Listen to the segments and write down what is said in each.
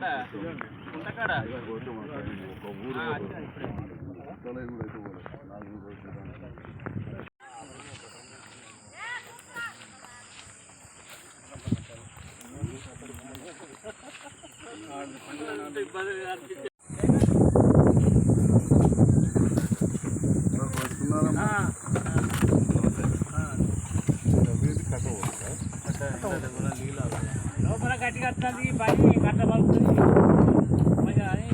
ఎక్కడ ఉంటకాడ లోపల గట్టిగా వస్తుంది పని కట్ట పలుకుతుంది మంచిగా అని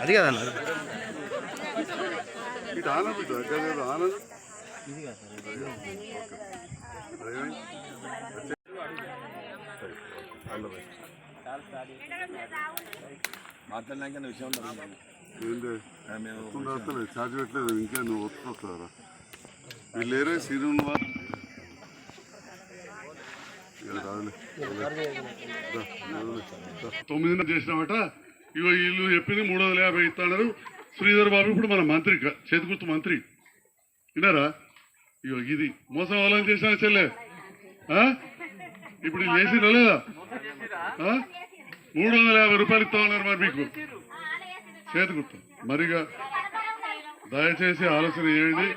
అది కదన్న. ఇటు ఆనంద్ బిడ్డ దగ్గర ఆనంద్. మాట్లాడినాక విషయం ఛార్జ్ పెట్టలేదు ఇంకా నువ్వు వస్తున్నారా వీళ్ళు లేరే సీరియల్ వా ఇక రాదులే. తొమ్మిదిన్నర చేసినామట. ఇగో వీళ్ళు చెప్పింది మూడు వందల యాభై ఇస్తున్నారు శ్రీధర్ బాబు ఇప్పుడు మన మంత్రి క- చేతిగుర్తు మంత్రి. విన్నారా? ఇగో ఇది మోసం వాళ్ళని చేసిన చెల్లె. ఇప్పుడు ఇది లేదా? మూడు వందల యాభై రూపాయలు ఇస్తా ఉన్నారు మరి మీకు. చేతి మరిగా దయచేసి ఆలోచన చేయండి.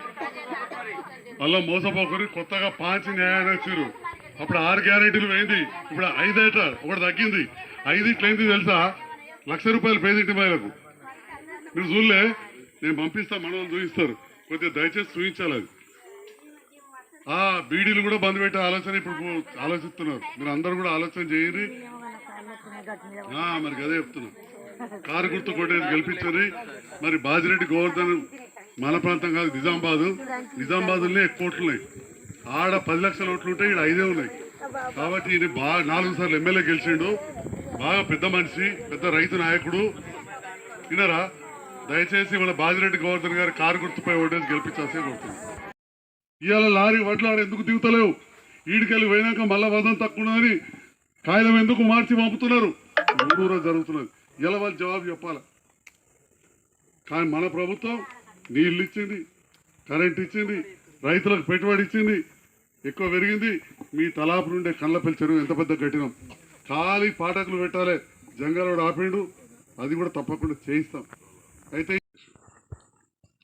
మళ్ళీ మోసపోకరు కొత్తగా పాంచి న్యాయాన్ని వచ్చారు అప్పుడు ఆరు గ్యారెంటీలు పోయింది ఇప్పుడు ఐదేట ఒకటి తగ్గింది. ఐదింటి ఏంది తెలుసా? లక్ష రూపాయలు పేదింటి మహిళకు మీరు చూడలే నేను పంపిస్తా మనవాళ్ళు చూపిస్తారు. కొద్దిగా దయచేసి చూపించాలి అది. ఆ బీడీలు కూడా బంద్ పెట్టే ఆలోచన ఇప్పుడు ఆలోచిస్తున్నారు. మీరు అందరూ కూడా ఆలోచన చేయండి. మరి అదే చెప్తున్నా. కారు గుర్తు కొట్టేది గెలిపించండి. మరి బాజిరెడ్డి గోవర్ధన్ మన ప్రాంతం కాదు నిజామాబాదు. నిజామాబాద్లోనే ఎక్కువ ఉన్నాయి ఆడ పది లక్షల ఓట్లు ఉంటాయి ఇక్కడ ఐదే ఉన్నాయి. కాబట్టి ఈయన బాగా నాలుగు సార్లు ఎమ్మెల్యే గెలిచిండు. బాగా పెద్ద మనిషి పెద్ద రైతు నాయకుడు. వినరా? దయచేసి మన బాజిరెడ్డి గోవర్ధన్ గారి కారు గుర్తుపై ఓటేసి గెలిపించాల్సి కోరుతుంది ఇవాళ లారీ వడ్లు ఆడ ఎందుకు దిగుతలేవు? ఈడికెళ్ళి పోయినాక మళ్ళా వదం తక్కువ ఉన్నదని కాగితం ఎందుకు మార్చి పంపుతున్నారు? ఊరూరా జరుగుతున్నది. ఇలా వాళ్ళు జవాబు చెప్పాలి. కానీ మన ప్రభుత్వం నీళ్ళు ఇచ్చింది కరెంట్ ఇచ్చింది రైతులకు పెట్టుబడి ఇచ్చింది ఎక్కువ పెరిగింది. మీ తలాపు నుండే కళ్ళపల్లి చెరువు ఎంత పెద్ద కట్టినాం ఖాళీ పాఠకులు పెట్టాలి. జంగాలోడు ఆపిండు. అది కూడా తప్పకుండా చేయిస్తాం. అయితే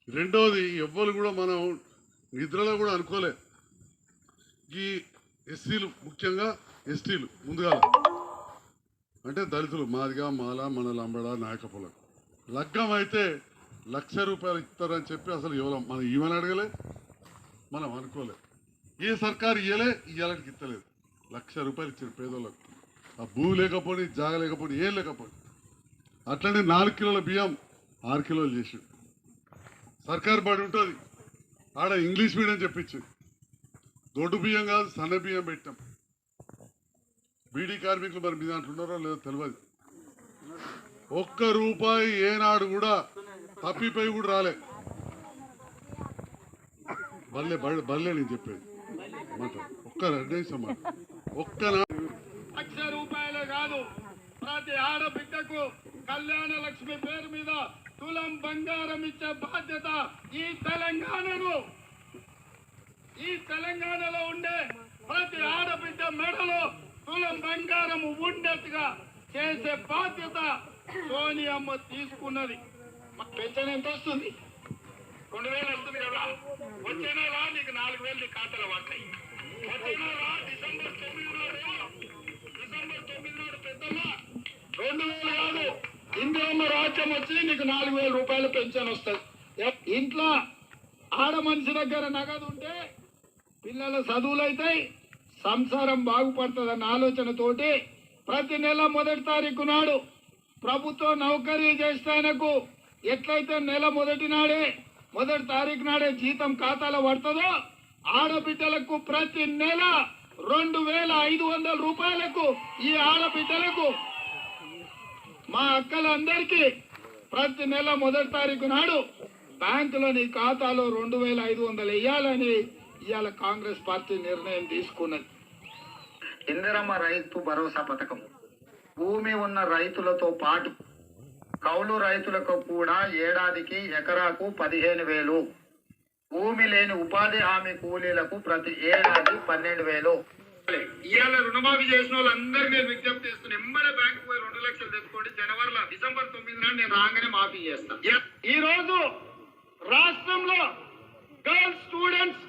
రెండవది ఎవ్వరు కూడా మనం నిద్రలో కూడా అనుకోలే. ఈ ఎస్సీలు ముఖ్యంగా ఎస్టీలు ముందుగా. అంటే దళితులు మాదిగా మాల మన లంబడ నాయకపులం. లగ్గం అయితే లక్ష రూపాయలు ఇస్తారని చెప్పి అసలు ఇవ్వలేం మనం ఇవ్వని అడగలే? మనం అనుకోలే. ఏ సర్కారు ఇవ్వలే ఇయ్యాలని ఇస్తలేదు లక్ష రూపాయలు ఇచ్చారు పేదోళ్ళకు. ఆ భూమి లేకపోయి జాగ లేకపోయి ఏం లేకపోయి అట్లనే నాలుగు కిలోల బియ్యం ఆరు కిలోలు చేసి సర్కారు బడి ఉంటుంది. ఆడ ఇంగ్లీష్ మీడియం చెప్పించి. దొడ్డు బియ్యం కాదు సన్న బియ్యం పెట్టాం. బీడీ కార్మికులు మరి మీద అంటున్నారో లేదో తెలియదు ఒక్క రూపాయి ఏనాడు కూడా తప్పిపోయి కూడా రాలే. బల్లే బల్లే నేను చెప్పేది. ఒక్క రెండు ఒక్క లక్ష రూపాయలే కాదు ప్రతి ఆడబిడ్డకు కళ్యాణ లక్ష్మి పేరు మీద తులం బంగారం ఇచ్చే బాధ్యత ఈ తెలంగాణను ఈ తెలంగాణలో ఉండే ప్రతి ఆడబిడ్డ మెడలో తులం బంగారం ఉండేట్టుగా చేసే బాధ్యత సోనియమ్మ తీసుకున్నది మా పెన్షన్ ఎంత వస్తుంది రెండు వేలు వస్తుంది కదా వచ్చే నెల నీకు నాలుగు వేలు నీ ఖాతాలో పడతాయి రెండు వేలు కాదు ఇందిరమ్మ రాజ్యం వచ్చి నీకు నాలుగు వేల రూపాయలు పెన్షన్ వస్తుంది ఇంట్లో ఆడ మనిషి దగ్గర నగదు ఉంటే పిల్లల చదువులు అవుతాయి సంసారం బాగుపడుతుందన్న ఆలోచనతోటి ప్రతి నెల మొదటి తారీఖు నాడు ప్రభుత్వం నౌకరీ చేస్తే ఆయనకు ఎట్లయితే నెల మొదటి నాడే మొదటి తారీఖు నాడే జీతం ఖాతాలో పడుతుందో ఆడబిడ్డలకు ప్రతి నెల రెండు వేల ఐదు వందల రూపాయలకు ఈ ఆడబిడ్డలకు మా అక్కలందరికీ ప్రతి నెల మొదటి తారీఖు నాడు బ్యాంకులో నీ ఖాతాలో రెండు వేల ఐదు వందలు వేయాలని ఇవాళ కాంగ్రెస్ పార్టీ నిర్ణయం తీసుకున్నది. ఇందిరమ్మ రైతు భరోసా పథకం. భూమి ఉన్న రైతులతో పాటు కౌలు రైతులకు కూడా ఏడాదికి ఎకరాకు పదిహేను వేలు. భూమి లేని ఉపాధి హామీ కూలీలకు ప్రతి ఏడాది పన్నెండు వేలు. ఇవాళ రుణమాఫీ చేసిన వాళ్ళందరూ నేను విజ్ఞప్తి చేస్తున్నా ఎమ్మడే బ్యాంకు పోయి రెండు లక్షలు తెచ్చుకోండి. జనవరిలో డిసెంబర్ తొమ్మిది నాడు నేను రాగానే మాఫీ చేస్తాను ఈ రోజు రాష్ట్రంలో గర్ల్స్ స్టూడెంట్స్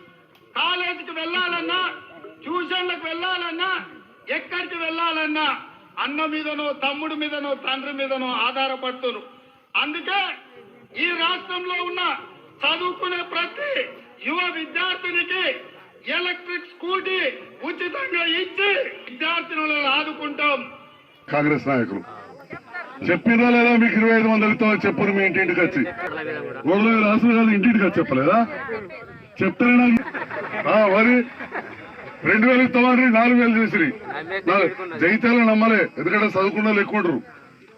కాలేజీకి వెళ్ళాలన్నా ట్యూషన్లకు వెళ్ళాలన్నా ఎక్కడికి వెళ్ళాలన్నా అన్న మీదనో తమ్ముడి మీదనో తండ్రి మీదనో ఆధారపడుతున్నారు అందుకే ఈ రాష్ట్రంలో ఉన్న చదువుకునే ప్రతి యువ విద్యార్థినికి ఎలక్ట్రిక్ స్కూటీ ఉచితంగా ఇచ్చి విద్యార్థినులను ఆదుకుంటాం. కాంగ్రెస్ నాయకులు. చెప్పినా లేదా మీకు ఇరవై ఐదు వందలు ఇస్తామని చెప్పరు మీ ఇంటింటికి వచ్చి. గొడవ రాసులు కాదు ఇంటింటికి వచ్చి చెప్పలేదా? ఆ, మరి రెండు వేలు ఇస్తామని నాలుగు వేలు చేసి జైత్యాల నమ్మలే ఎందుకంటే చదువుకున్న వాళ్ళు ఎక్కువ ఉండరు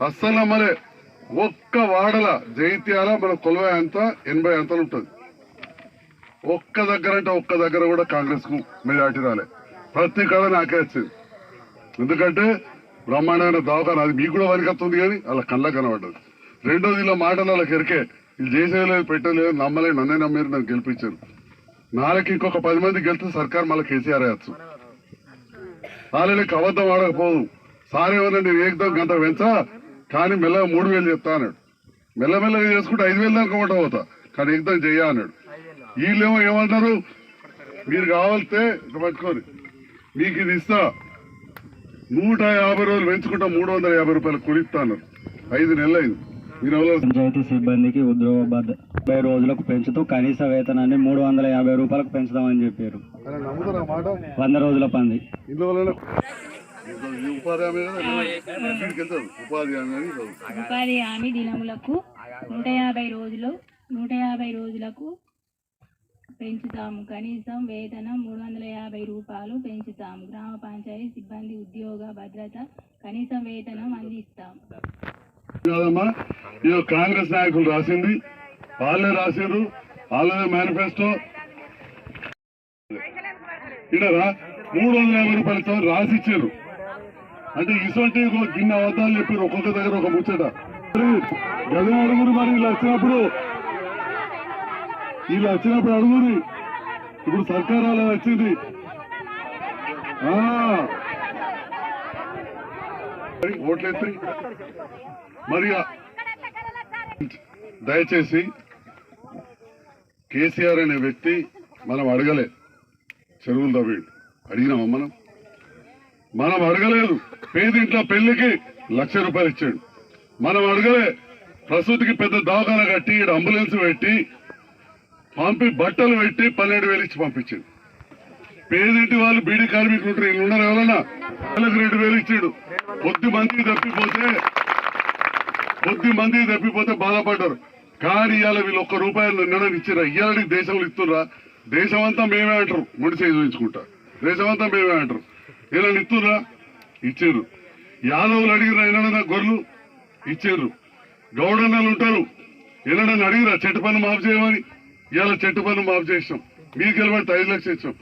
అస్సలు నమ్మలే. ఒక్క వాడల జైత్యాల మన కొలవై అంత ఎనభై అంతలు ఉంటుంది. ఒక్క దగ్గర అంటే ఒక్క దగ్గర కూడా కాంగ్రెస్కు మెజార్టీ రాలే. ప్రతి కథ నాకే వచ్చింది. ఎందుకంటే బ్రహ్మాండమైన దవాఖాన అది మీకు కూడా వనికత్తుంది కానీ అలా కళ్ళ కనబడ్డది. రెండోది ఇలా మాటలు అలా కెరికే ఇది చేసేయలేదు పెట్టలేదు నమ్మలేదు నన్నే నమ్మేరు నన్ను గెలిపించారు. నాలుగు ఇంకొక పది మంది గెలిస్తే సర్కార్ మళ్ళీ కేసీఆర్ వేయచ్చు వాళ్ళకి అబద్ధం ఆడకపోదు. సారేమన్నా నేను ఏకదం గంట పెంచా? కానీ మెల్లగా మూడు వేలు చెప్తా అన్నాడు. మెల్లమెల్లగా చేసుకుంటే ఐదు వేలు దాకా కొంట పోతా కానీ ఏకదం చెయ్య అన్నాడు. వీళ్ళేమో ఏమంటారు మీరు కావాలితే పట్టుకొని మీకు ఇది ఇస్తా. నూట యాభై రోజులు పెంచుకుంటా మూడు వందల యాభై రూపాయలు కొనిస్తాను ఐదు నెలలు అయింది. మీరు ఎవరో? పంచాయతీ సిబ్బందికి ఉద్యోగ ముప్పై రోజులకు పెంచుతూ కనీస వేతనాన్ని మూడు వందల యాభై రూపాయలకు పెంచుదామని చెప్పారు. ఆయన నమ్ముతారా మాట? వంద రోజుల పంది. ఉపాధి హామీ ఉపాధి. ఉపాధి దినములకు నూట యాభై రోజులు నూట యాభై రోజులకు పెంచుతాము. కనీసం వేతనం మూడు వందల యాభై రూపాయలు పెంచుతాము. గ్రామ పంచాయతీ సిబ్బంది ఉద్యోగ భద్రత కనీసం వేతనం అందిస్తాం. కాదమ్మా ఇది కాంగ్రెస్ నాయకులు రాసింది. వాళ్ళే రాసిండ్రు వాళ్ళదే మేనిఫెస్టో. ఇడరా మూడు వందల యాభై రూపాయలతో రాసి ఇచ్చారు అంటే ఇసొంటి గిన్నె అవతారాలు చెప్పారు. ఒక్కొక్క దగ్గర ఒక ముచ్చట. గదే అడుగురు మరి వీళ్ళు వచ్చినప్పుడు వీళ్ళు వచ్చినప్పుడు అడుగురి ఇప్పుడు సర్కార్ అలా వచ్చింది. ఆ. మరి ఓట్లెత్తి. మరి దయచేసి కేసీఆర్ అనే వ్యక్తి మనం అడగలే. చెరువులు తవ్వి అడిగినామా మనం? మనం అడగలేదు. పేదింట్లో పెళ్ళికి లక్ష రూపాయలు ఇచ్చాడు. మనం అడగలే. ప్రసూతికి పెద్ద దవాఖాన కట్టి ఈడ అంబులెన్స్ పెట్టి పంపి బట్టలు పెట్టి పన్నెండు వేలు ఇచ్చి పంపించాడు. పేదింటి వాళ్ళు బీడీ కార్మికులు ఉంటారు వీళ్ళు ఉన్నారు ఎవరన్నా. వాళ్ళకి రెండు వేలు ఇచ్చాడు. కొద్ది మందికి తప్పిపోతే కొద్ది మందికి తప్పిపోతే బాధపడ్డారు. కానీ ఇవాళ వీళ్ళు ఒక్క రూపాయలు నిర్ణయం ఇచ్చారా. ఇవాళ దేశంలో ఇస్తుర్రా. దేశమంతా మేమే అంటారు. ముడిసేది చూపించుకుంటా. దేశమంతా మేమే అంటారు. ఇలా ఇస్తుర్రా ఇచ్చారు. యాదవులు అడిగిరా ఎన్నడన్నా గొర్రెలు? ఇచ్చారు. గౌడన్నలు ఉంటారు. ఎన్నడన్నా అడిగిరా చెట్టు పన్ను మాఫ్ చేయమని? ఇవాళ చెట్టు పన్ను మాఫ్ చేసాం మీకు వెళ్ళబడితే ఐదు లక్షలు ఇచ్చాం.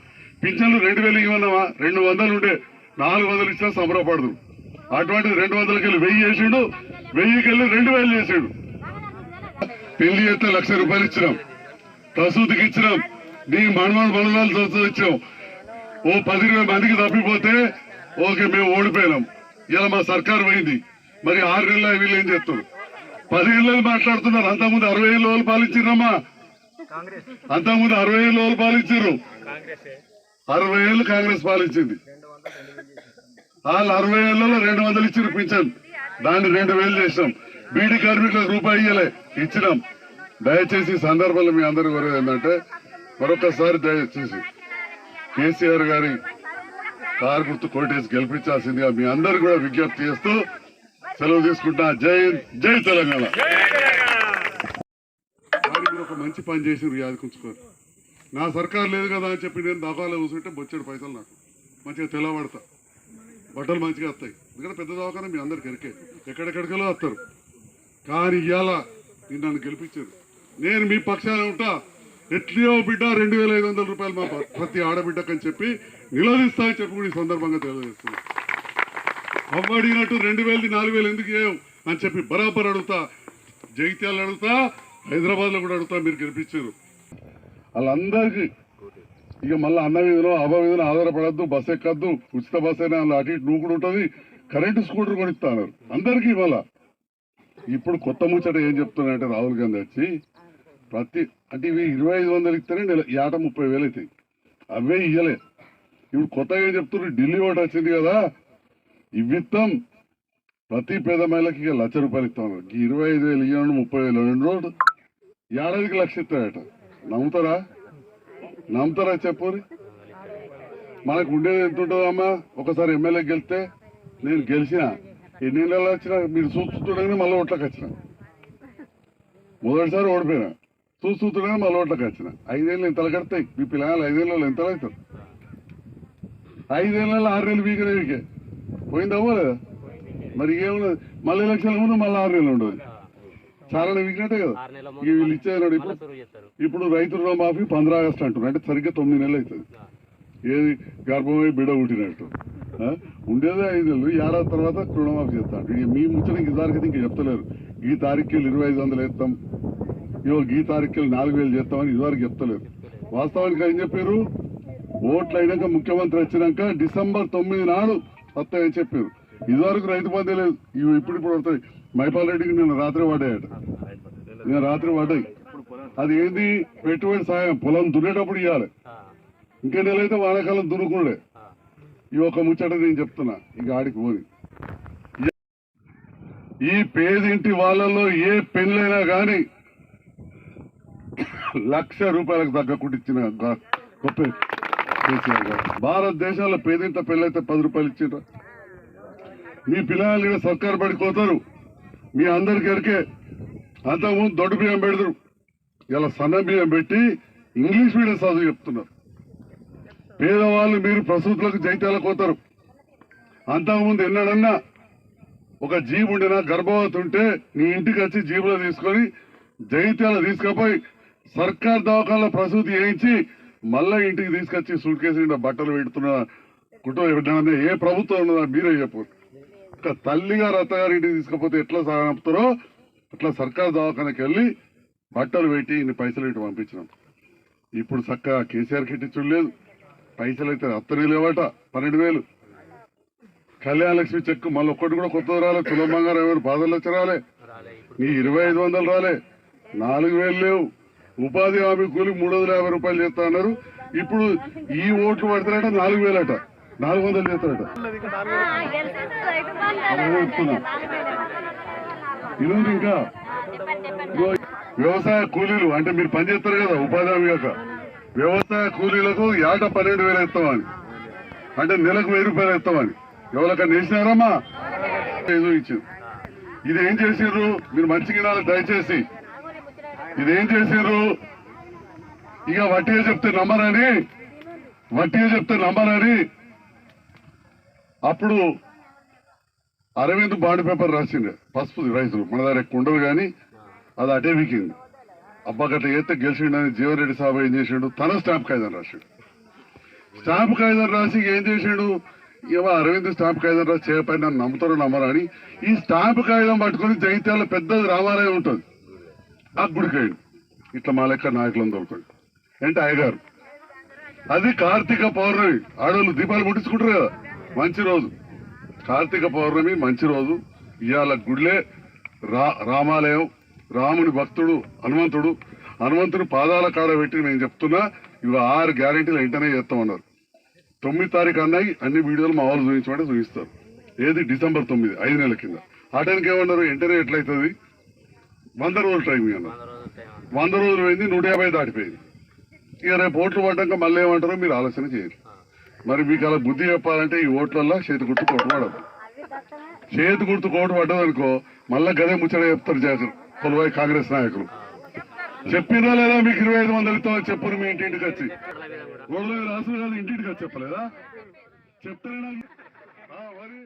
పింఛన్లు రెండు వేలు ఇవ్వన్నావా రెండు వందలు ఉండే నాలుగు వందలు ఇచ్చినా సంబరపడదు. అటువంటిది రెండు వందలకి వెళ్ళి వెయ్యి చేసాడు. వెయ్యికి వెళ్ళి రెండు వేలు చేసాడు. పెళ్ళి చేస్తే లక్ష రూపాయలు ఇచ్చినాం. ప్రసూతికి ఇచ్చినాం. నీ మనవాళ్ళు మనవాళ్ళు చూస్తూ ఇచ్చాం. ఓ పది మందికి తప్పిపోతే ఓకే మేము ఓడిపోయినాం. ఇలా మా సర్కార్ పోయింది. మరి ఆరు నెలల వీళ్ళు ఏం చేస్తారు? పది ఏళ్ళు మాట్లాడుతున్నారు? అంతకుముందు అరవై ఏళ్ళు వాళ్ళు పాలించారమ్మా అంతకుముందు అరవై ఏళ్ళు వాళ్ళు పాలించారు అరవై ఏళ్ళు కాంగ్రెస్ పాలించింది. వాళ్ళు అరవై ఏళ్ళలో రెండు వందలు ఇచ్చారు పింఛన్. దాన్ని రెండు వేలు చేసినాం. బీడీ కార్మికులకు రూపాయి ఇయ్యలే ఇచ్చినాం. దయచేసి ఈ సందర్భంలో మీ అందరి కోరేది ఏంటంటే మరొకసారి దయచేసి కేసీఆర్ గారి కారు గుర్తు కోటేసి గెలిపించాల్సిందిగా మీ అందరు కూడా విజ్ఞప్తి చేస్తూ సెలవు తీసుకుంటా జై జై తెలంగాణ. ఒక మంచి పని చేసి యాదకుంచుకోరు నా సర్కార్ లేదు కదా అని చెప్పి నేను దవాఖాలో కూర్చుంటే బొచ్చాడు పైసలు నాకు. మంచిగా తెల్లబడతా. బట్టలు మంచిగా వస్తాయి. ఎందుకంటే పెద్ద దవాఖాన మీ అందరికి ఎరికే. ఎక్కడెక్కడికెళ్ళో వస్తారు. కానీ ఇవాళ నేను నన్ను గెలిపించారు. నేను మీ పక్షాన ఉంటా. ఎట్లియో బిడ్డ రెండు వేల ఐదు వందల రూపాయలు మా ప్రతి ఆడబిడ్డకని చెప్పి నిలదీస్తా అని చెప్పి కూడా ఈ సందర్భంగా తెలియజేస్తున్నాను రెండు వేలది నాలుగు వేలు ఎందుకు చేయవు అని చెప్పి బరాబర్ అడుగుతా జగిత్యాలు అడుగుతా హైదరాబాద్లో కూడా అడుగుతా మీరు గెలిపించారు. వాళ్ళందరికీ ఇక మళ్ళీ అన్న వీధిలో అభ వీధిలో ఆధారపడద్దు బస్ ఎక్కద్దు ఉచిత బస్ అయినా అటు ఇటు నూకుడు ఉంటుంది కరెంటు స్కూటర్ కొనిస్తాను అందరికీ ఇవాళ ఇప్పుడు కొత్త ముచ్చట ఏం చెప్తున్నాయంటే రాహుల్ గాంధీ వచ్చి ప్రతి అంటే ఇవి ఇరవై ఐదు వందలు ఇస్తేనే నెల ఏట ముప్పై వేలు అవుతాయి. అవే ఇయ్యలే. ఇప్పుడు కొత్తగా ఏం చెప్తున్నారు? ఢిల్లీ ఒకటి వచ్చింది కదా. ఇవ్విత్తం ప్రతి పేద మహిళకి ఇక లక్ష రూపాయలు ఇస్తాం ఈ ఇరవై ఐదు వేలు ఇవ్వండి ముప్పై వేలు రెండు రోడ్డు ఏడాదికి లక్ష ఇస్తాడట. నమ్ముతారా? నమ్ముతారా చెప్పురి మనకు ఉండేది ఎంత ఉంటుందమ్మా ఒకసారి ఎమ్మెల్యే గెలిస్తే నేను గెలిచిన. ఎన్ని నెలలు వచ్చినా మీరు చూస్తుండగానే మళ్ళీ ఓట్లకు వచ్చిన. మొదటిసారి ఓడిపోయినా. చూస్తుండగానే మళ్ళీ ఓట్లకు వచ్చిన. ఐదేళ్ళు ఎంతలు కడతాయి. మీ పిల్లలు ఐదేళ్ళు ఎంతలు అవుతారు? ఐదేళ్ళలో ఆరు నెలలు వీకనే వీకే పోయిందమ్మో లేదా మరి ఏమున్నది మళ్ళీ లక్షల ముందు మళ్ళీ ఆరు నెలలు ఉండదు. చాలా వీకినట్టే కదా. వీళ్ళు ఇచ్చేది ఇప్పుడు ఇప్పుడు రైతు రుణమాఫీ పంద్రా ఆగస్టు అంటున్నారు. అంటే సరిగ్గా తొమ్మిది నెలలు అవుతుంది. ఏది? గర్భమై బిడ పుట్టినట్టు? ఉండేదే ఐదు నెలలు. ఏడాది తర్వాత రుణమాఫీ చేస్తాడు మీ ముచ్చట ఇంక దానికి ఇంక చెప్తలేరు. ఈ తారీఖులు ఇరవై ఐదు వందలు వేస్తాం. ఇవో ఈ తారీఖులు నాలుగు వేలు చేస్తామని ఇదివరకు చెప్తలేదు. వాస్తవానికి ఏం చెప్పారు? ఓట్లు అయినాక ముఖ్యమంత్రి వచ్చినాక డిసెంబర్ తొమ్మిది నాడు వస్తాయని చెప్పారు. ఇదివరకు రైతు బంధు లేదు. ఇవి ఇప్పుడు ఇప్పుడు వస్తాయి. మైపాల్ రెడ్డికి నేను రాత్రి పడ్డాయట. నేను రాత్రి పడ్డాయి. అది ఏంది? పెట్టుబడి సాయం. పొలం దున్నేటప్పుడు ఇవ్వాలి ఇంకే నెలైతే వానాకాలం దున్నుకుండే. ఈ ఒక ముచ్చట నేను చెప్తున్నా. ఇక ఆడికి పోని. ఈ పేదింటి వాళ్ళలో ఏ పెళ్ళైనా కానీ లక్ష రూపాయలకు తగ్గకుండా ఇచ్చిన గొప్ప కేసీఆర్ గారు భారతదేశంలో పేదింట పిల్లలైతే పది రూపాయలు ఇచ్చిండ్రు. మీ పిల్లలు కూడా సర్కారు పడిపోతారు మీ అందరికి ఎరికే అంతకుముందు దొడ్డు బియ్యం పెడతారు. ఇలా సన్న బియ్యం పెట్టి ఇంగ్లీష్ మీడియం చదువు చెప్తున్నారు. పేదవాళ్ళు మీరు ప్రసూతులకు జైత్యాలకు పోతారు. అంతకుముందు ఎన్నడన్నా ఒక జీబు ఉండినా గర్భవతి ఉంటే నీ ఇంటికి వచ్చి జీబులో తీసుకొని జైత్యాలు తీసుకుపోయి సర్కార్ దవాఖానలో ప్రసూతి చేయించి మళ్ళా ఇంటికి తీసుకొచ్చి సూట్ కేసు నిండా బట్టలు పెడుతున్న కుటుంబం ఎవరినైనా ఏ ప్రభుత్వం ఉన్నదా మీరే చెప్పు. ఒక తల్లిగా రత్తగారి ఇంటికి తీసుకపోతే ఎట్లా సాగుతారో అట్లా సర్కార్ దవాఖానకి వెళ్ళి బట్టలు పెట్టి ఇన్ని పైసలు ఇటు పంపించినాం. ఇప్పుడు చక్కగా కేసీఆర్ కిట్ చూడలేదు. పైసలు అయితే అత్తనే లేవట పన్నెండు వేలు. కళ్యాణ లక్ష్మి చెక్ మళ్ళీ ఒక్కటి కూడా కొత్తది రాలే తులం బంగారం ఎవరు బాధలు వచ్చి రాలే. నీ ఇరవై ఐదు వందలు రాలే. నాలుగు వేలు లేవు. ఉపాధి హామీ కూలి మూడు వందల యాభై రూపాయలు చేస్తా అన్నారు. ఇప్పుడు ఈ ఓట్లు పడతారట నాలుగు వేలట. నాలుగు వందలు చేస్తారట. ఈరోజు ఇంకా వ్యవసాయ కూలీలు అంటే మీరు పని చేస్తారు కదా ఉపాధి హామీ యొక్క వ్యవసాయ కూలీలకు ఏట పన్నెండు వేలు ఇస్తామని అంటే నెలకు వెయ్యి రూపాయలు ఇస్తామని ఎవరికన్నా వేసినారమ్మా ఏదో ఇచ్చింది ఇది ఏం చేసిండ్రు మీరు మంచి వినాలి దయచేసి. ఇది ఏం చేసిండ్రు ఇక వట్టిగా చెప్తే నమ్మరని వట్టిగా చెప్తే నమ్మరని. అప్పుడు అరవింద్ బాండ్ పేపర్ రాసిండే పసుపు రైతులు మన దగ్గర కుండలు కానీ అది అటే వీకింది. అబ్బా గట్ల చేస్తే గెలిచిండని జీవన్ రెడ్డి సాబు ఏం చేసిండు? తన స్టాంప్ కాగితం రాసిండు. స్టాంప్ కాగితం రాసి ఏం చేసిండు? ఏమో అరవింద్ స్టాంప్ కాగితం రాసి చేయపై నన్ను నమ్ముతారు నమ్మరని ఈ స్టాంప్ కాగితం పట్టుకొని జైత్యాల పెద్దది రామాలయం ఉంటుంది. ఆ గుడికాయడు ఇట్లా మా లెక్క నాయకులను దొరకండి అంటే అయ్యగారు? అది కార్తీక పౌర్ణమి. ఆడవాళ్ళు దీపాలు ముట్టించుకుంటారు కదా. మంచి రోజు. కార్తీక పౌర్ణమి మంచి రోజు. ఇవాళ గుడిలే రా రామాలయం. రాముని భక్తుడు హనుమంతుడు. హనుమంతుని పాదాల కాడ పెట్టి నేను చెప్తున్నా ఇవి ఆరు గ్యారెంటీలు వెంటనే చేస్తామన్నారు. తొమ్మిది తారీఖు అన్నాయి అన్ని వీడియోలు మా వాళ్ళు చూపించమంటే చూపిస్తారు. ఏది? డిసెంబర్ తొమ్మిది ఐదు నెలల కింద. ఆ టైంకి ఏమన్నారు? వెంటనే ఎట్లయితుంది? వంద రోజులు టైం అన్నారు వంద రోజులు పోయింది నూట యాభై దాటిపోయింది. ఇక రేపు ఓట్లు పడ్డాక మళ్ళీ ఏమంటారో మీరు ఆలోచన చేయండి. మరి మీకు అలా బుద్ధి చెప్పాలంటే ఈ ఓట్లల్లో చేతి గుర్తు కోటు పడదు చేతి గుర్తు కోటు పడ్డది అనుకో మళ్ళా గదే ముచ్చట చెప్తారు జాతర కొలువై కాంగ్రెస్ నాయకులు. చెప్పినా లేదా మీకు ఇరవై ఐదు వందలు ఇస్తామని చెప్పరు మీ ఇంటింటికి వచ్చి. రాసులు కాదు ఇంటింటికి వచ్చి చెప్పలేదా? చెప్తారా? మరి